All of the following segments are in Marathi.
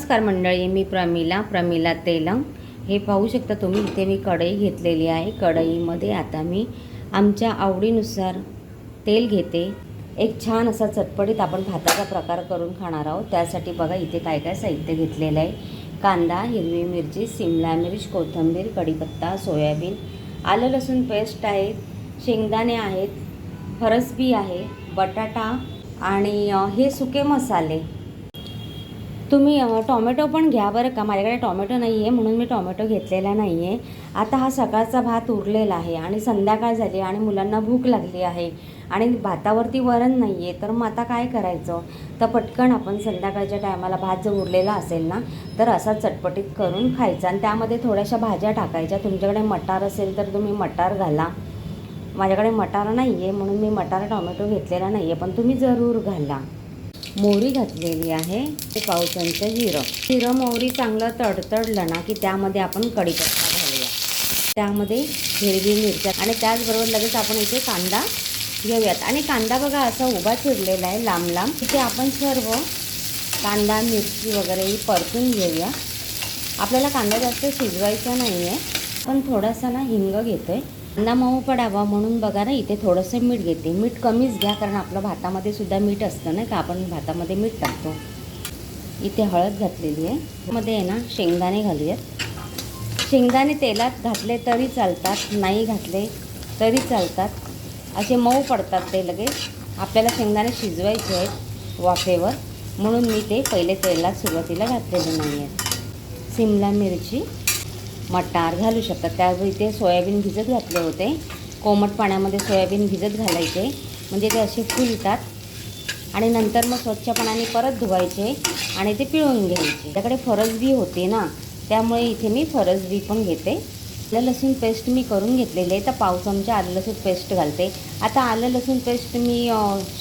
नमस्कार मंडळी मी प्रमिला प्रमिला तेलंग. हे पाहू शकता तुम्ही इथे मी कढई घेतलेली आहे. कढईमध्ये आता मी आमच्या आवडीनुसार तेल घेते. एक छान असा चटपटीत आपण भाताचा प्रकार करून खाणार आहोत. त्यासाठी बघा इथे काय काय साहित्य घेतलेलं आहे. कांदा हिरवी मिरची सिमला मिर्च कोथिंबीर कढीपत्ता सोयाबीन. आलं लसूण पेस्ट आहे शेंगदाणे आहेत फरसबी आहे बटाटा आणि हे सुके मसाले. तुम्ही टोमॅटो टॉमॅटो पण घ्या बरं का. माझ्याकडे टॉमॅटो नाही आहे म्हणून मी टॉमॅटो घेतलेला नाही आहे आता हा सकाळचा भात उरलेला आहे आणि संध्याकाळ झाली आणि मुलांना भूक लागली आहे आणि भातावरती वरण नाही आहे तर मग आता काय करायचं? तर पटकन आपण संध्याकाळच्या टायमाला भात जर उरलेला असेल ना तर असा चटपटीत करून खायचा आणि त्यामध्ये थोड्याशा भाज्या टाकायच्या. तुमच्याकडे मटार असेल तर तुम्ही मटार घाला. माझ्याकडे मटार नाही आहे म्हणून मी मटार टॉमॅटो घेतलेला नाही आहे पण तुम्ही जरूर घाला. मोहरी घातलेली आहे. ते पाव चमचा जिरं. जिरं मोहरी चांगलं तडतडलं ना की त्यामध्ये आपण कढीपत्ता घालूया. त्यामध्ये हिरवी मिरच्या आणि त्याचबरोबर लगेच आपण इथे कांदा घेऊयात. आणि कांदा बघा असा उभा चिरलेला आहे लांब लांब. इथे आपण सर्व कांदा मिरची वगैरे ही परतून घेऊया. आपल्याला कांदा जास्त शिजवायचा नाही आहे पण थोडासा ना हिंग घेतो आहे कांदा मऊ पडावा म्हणून बघा ना इथे थोडंसं मीठ घेते. मीठ कमीच घ्या कारण आपलं भातामध्ये सुद्धा मीठ असतं ना का? आपण भातामध्ये मीठ टाकतो. इथे हळद घातलेली आहे. मध्ये आहे ना शेंगदाणे घालूयात. शेंगदाणे तेलात घातले तरी चालतात नाही घातले तरी चालतात. असे मऊ पडतात ते लगेच. आपल्याला शेंगदाणे शिजवायचे आहेत वाफेवर. म्हणून मी ते पहिले तेलात सुरुवातीला घातलेले नाही आहेत सिमला मिरची. मटार घालू शकतात. त्यावेळी इथे सोयाबीन भिजत घातले होते. कोमट पाण्यामध्ये सोयाबीन भिजत घालायचे. म्हणजे ते असे फुलतात. आणि नंतर मग स्वच्छ पाण्याने परत धुवायचे आणि ते पिळून घ्यायचे. त्याकडे फरसबी होते ना त्यामुळे इथे मी फरसबी पण घेते. आलं लसूण पेस्ट मी करून घेतलेली आहे. तर पाव चमचा आलं लसूण पेस्ट घालते. आता आलं लसूण पेस्ट मी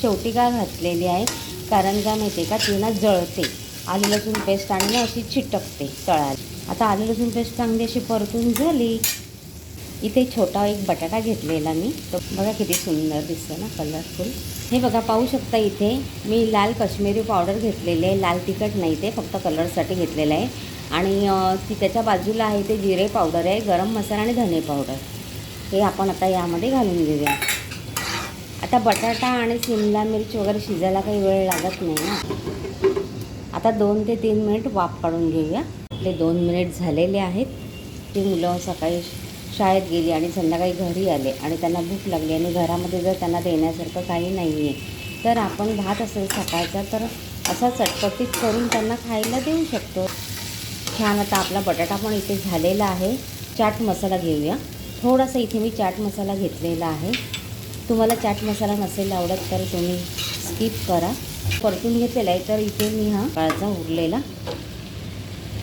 शेवटी का घातलेली आहे? कारण का माहिती आहे का ती ना जळते. आलं लसूण पेस्ट आणि ना अशी चिटकते तळाला. आता आलं लसूण पेस्ट चांगली अशी परतून झाली. इथे छोटा एक बटाटा घेतलेला मी. तो बघा किती सुंदर दिसतं ना कलरफुल हे बघा पाहू शकता इथे मी लाल कश्मीरी पावडर घेतलेली आहे. लाल तिखट नाही ते फक्त कलरसाठी घेतलेलं आहे. आणि ती त्याच्या बाजूला आहे ते जिरे पावडर आहे गरम मसाला आणि धने पावडर हे आपण आता यामध्ये घालून घेऊया. आता बटाटा आणि शिमला मिरची वगैरे शिजायला काही वेळ लागत नाही ना. आता दोन ते तीन मिनिट वाफ काढून घेऊया. आपले दोन मिनिट झालेले आहेत. ती मुलं सकाळी शाळेत गेली आणि संध्याकाळी घरी आले आणि त्यांना भूक लागली आणि घरामध्ये जर त्यांना देण्यासारखं काही नाही आहे तर आपण भात असेल सकाळचा तर असा चटपटीत करून त्यांना खायला देऊ शकतो. छान आता आपला बटाटा पण इथे झालेला आहे. चाट मसाला घेऊया. थोडासा इथे मी चाट मसाला घेतलेला आहे. तुम्हाला चाट मसाला नसेल आवडत तर तुम्ही स्किप करा. परतून घेतलेला आहे तर इथे मी हा काळचा उरलेला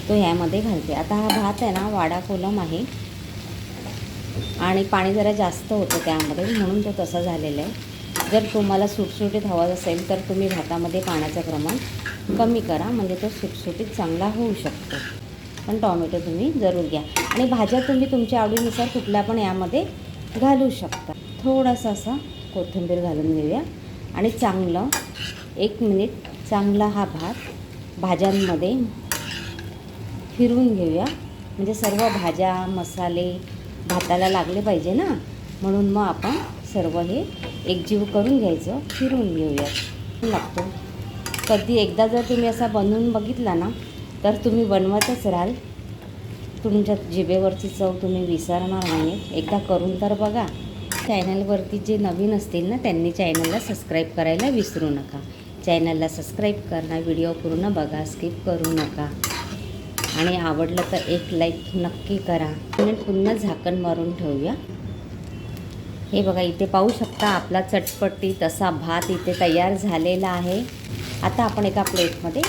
तो ह्यामध्ये घालते. आता हा भात आहे ना वाडा कोलम आहे. आणि पाणी जरा जास्त होतं त्यामध्ये म्हणून तो तसा झालेला आहे. जर तुम्हाला सुटसुटीत हवाच असेल तर तुम्ही भातामध्ये पाण्याचं प्रमाण कमी करा. म्हणजे तो सुटसुटीत चांगला होऊ शकतो. पण टॉमॅटो तुम्ही जरूर घ्या. आणि भाज्या तुम्ही तुमच्या आवडीनुसार कुठल्या पण यामध्ये घालू शकता. थोडासा असा कोथिंबीर घालून घेऊया. आणि चांगलं एक मिनिट चांगला हा भात भाज्यांमध्ये फिरवून घेऊया. म्हणजे सर्व भाज्या मसाले भाताला लागले पाहिजे ना? म्हणून मग आपण सर्व हे एकजीव करून घ्यायचं फिरवून घेऊया. लागतो. कधी एकदा जर तुम्ही असा बनवून बघितला ना तर तुम्ही बनवतच राहाल. तुमच्या जिभेवरची चव तुम्ही विसरणार नाही. एकदा करून तर बघा. चॅनलवरती जे नवीन असतील ना त्यांनी चॅनलला सबस्क्राईब करायला विसरू नका. चॅनलला सबस्क्राईब करा व्हिडिओ पूर्ण बघा स्किप करू नका. आणि आवडलं तर एक लाईक नक्की करा. आणि पुन्हा झाकण मारून ठेवूया. हे बघा इथे पाहू शकता आपला चटपटी तसा भात इथे तयार झालेला आहे. आता आपण एका प्लेटमध्ये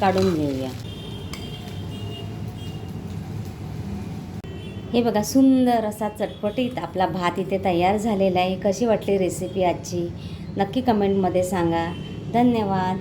काढून घेऊया. हे बघा सुंदर असा चटपटीत आपला भात इथे तयार झालेला आहे. कशी वाटली रेसिपी आजची? नक्की कमेंटमध्ये सांगा. धन्यवाद.